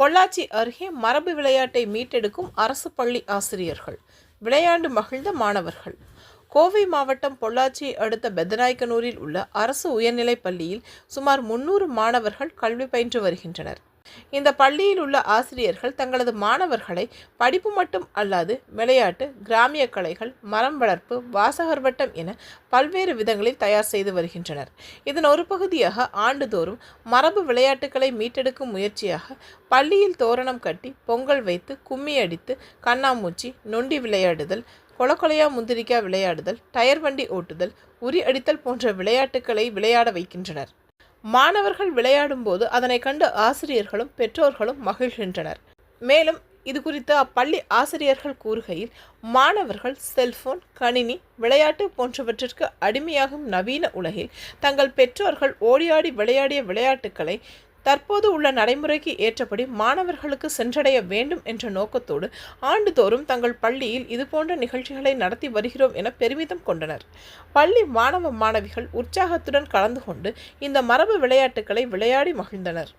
பொள்ளாச்சி அருகே மரபு விளையாட்டை மீட்டெடுக்கும் அரசு பள்ளி ஆசிரியர்கள். விளையாண்டு மகிழ்ந்த மாணவர்கள். கோவை மாவட்டம் பொள்ளாச்சி அடுத்த பெத்தநாயக்கனூரில் உள்ள அரசு உயர்நிலைப் பள்ளியில் சுமார் முன்னூறு மாணவர்கள் கல்வி பயின்று வருகின்றனர். இந்த பள்ளியில் உள்ள ஆசிரியர்கள் தங்களது மாணவர்களை படிப்பு மட்டும் அல்லாது விளையாட்டு கிராமிய கலைகள் மரம் வளர்ப்பு வாசகர் வட்டம் என பல்வேறு விதங்களில் தயார் செய்து வருகின்றனர். இதன் ஒரு பகுதியாக ஆண்டுதோறும் மரபு விளையாட்டுகளை மீட்டெடுக்கும் முயற்சியாக பள்ளியில் தோரணம் கட்டி பொங்கல் வைத்து கும்மி அடித்து கண்ணாமூச்சி நொண்டி விளையாடுதல் கொலக்கொலையா முந்திரிக்காய் விளையாடுதல் டயர் வண்டி ஓட்டுதல் உரி அடித்தல் போன்ற விளையாட்டுகளை விளையாட வைக்கின்றனர். மாணவர்கள் விளையாடும்போது அதனை கண்டு ஆசிரியர்களும் பெற்றோர்களும் மகிழ்கின்றனர். மேலும் இது குறித்து அப்பள்ளி ஆசிரியர்கள் கூறுகையில் மாணவர்கள் செல்போன் கணினி விளையாட்டு போன்றவற்றிற்கு அடிமையாகும் நவீன உலகில் தங்கள் பெற்றோர்கள் ஓடியாடி விளையாடிய விளையாட்டுக்களை தற்போது உள்ள நடைமுறைக்கு ஏற்றபடி மாணவர்களுக்கு சென்றடைய வேண்டும் என்ற நோக்கத்தோடு ஆண்டுதோறும் தங்கள் பள்ளியில் இதுபோன்ற நிகழ்ச்சிகளை நடத்தி வருகிறோம் என பெருமிதம் கொண்டனர். பள்ளி மாணவ மாணவிகள் உற்சாகத்துடன் கலந்து கொண்டு இந்த மரபு விளையாட்டுக்களை விளையாடி மகிழ்ந்தனர்.